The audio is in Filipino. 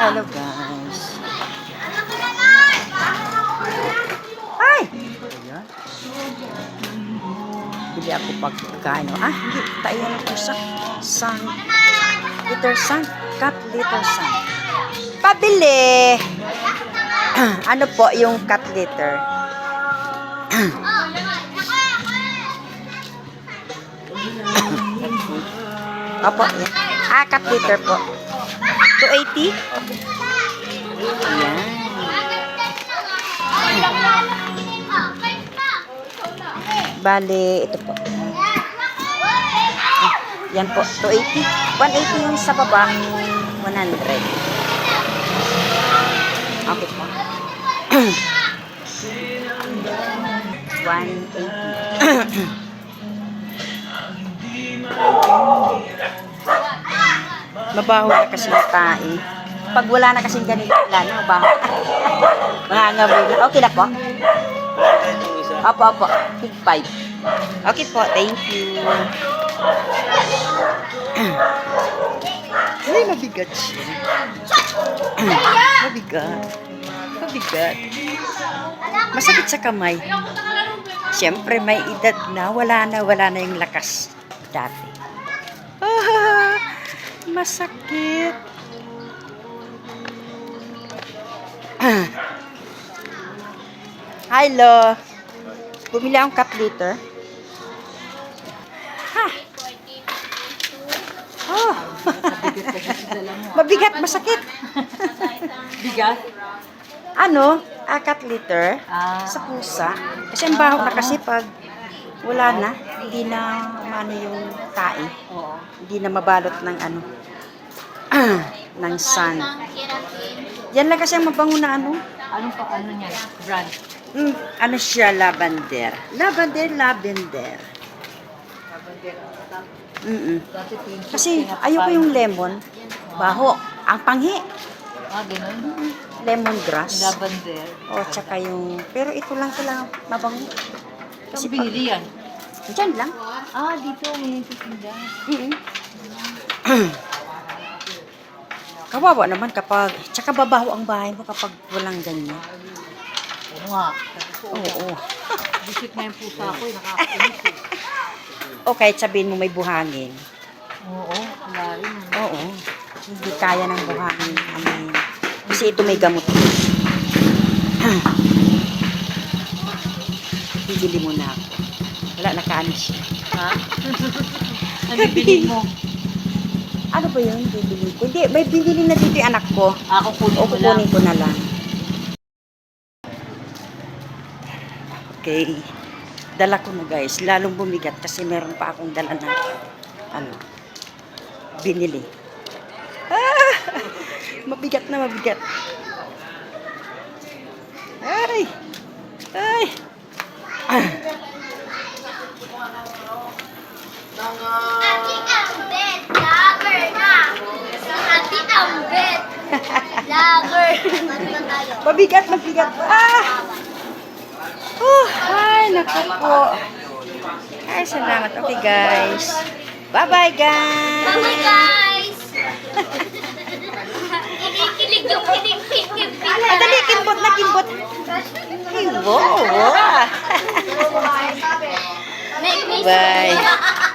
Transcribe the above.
Hello guys. Ay! Bili ako pagkain. Ah, hindi. Tayo na po sa sun. Liter sun. Cut liter sun. Pabili! ano po yung cut liter? Opo. Ah, cut liter po. 280? Ayan. Bale, ito po. Yan po, 280. 180 yung sa baba, 100. Okay po. 180. Mabaho na kasi yung tae. Pag wala na kasing ganito, wala na, mabaho. Mangangamoy na. Okay na po? Opo, opo. Big five. Okay po, thank you. Ay, mabigat siya. mabigat. Mabigat. Masakit sa kamay. Siyempre, may edad na. Wala na, wala na yung lakas dati. Ah, masakit. Ah. Hi, Lo. Bumili akong cup liter. Ha? Oh. Mabigat, masakit. Bigas? Ano? Ah, cut liter. Ah. Sa pusa. Kasi ang baho na kasi pag wala na, hindi na ano yung tae. Oo. Hindi na mabalot ng ano, ng sun. Yan lang kasi ang mabango na ano. Anong pa, ano niya? Brand? Mm, ano siya, lavender. Lavender, lavender. Mm Dati pink. Kasi ayoko yung lemon. Baho. Ang panghi. Ah, ganun. Lemongrass. Lavender. O, tsaka yung... Pero ito lang sila mabango. Kasi binili yan. Diyan lang. Ah, dito may titinda. Mm Kawawa naman kapag... Tsaka babaho ang bahay mo kapag walang ganyan. Oo nga. Oo. oo. Bisit na yung pusa ko, eh, nakakainis eh. O kahit sabihin mo may buhangin. Oo, wala rin. Oo. Hindi kaya ng buhangin. Amin. Kasi ito may gamot. Bibili mo na ako. Wala, nakaanis siya. Ha? ano bilhin mo? Ano ba yun? Bibili ko. Hindi, may binili na dito yung anak ko. Ako kunin O mo lang. kukunin ko na lang. Okay. Dala ko na guys. Lalong bumigat kasi meron pa akong dala na ano, binili. Ah! Mabigat na mabigat. Ay! Ay! Lager. Mabigat, mabigat. Ah! Oh, ay, naku po. Ay, salamat. Okay, guys. Bye-bye, guys. Bye guys. Kinikilig yung kinig-kinig. Ay, dali, kimbot na kimbot. Kimbot. May, may Bye.